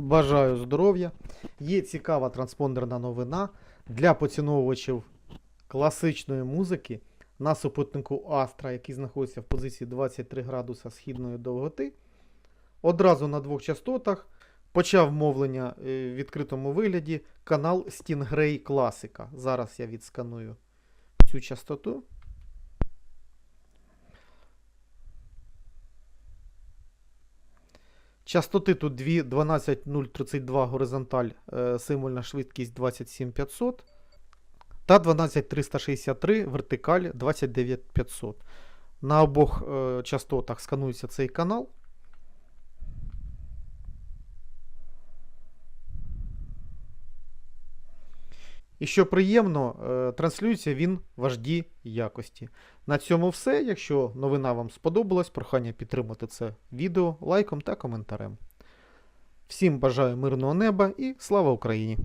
Бажаю здоров'я. Є цікава транспондерна новина для поціновувачів класичної музики на супутнику Astra, який знаходиться в позиції 23 градуса східної довготи. Одразу на двох частотах почав мовлення е, в відкритому вигляді канал Stingray Класика. Зараз я відсканую цю частоту. Частоти тут 12032 горизонталь, е, символьна швидкість 27500 та 12363 вертикаль 29500. На обох е, частотах сканується цей канал. І що приємно, е, транслюється він в HD якості. На цьому все. Якщо новина вам сподобалась, прохання підтримати це відео лайком та коментарем. Всім бажаю мирного неба і слава Україні!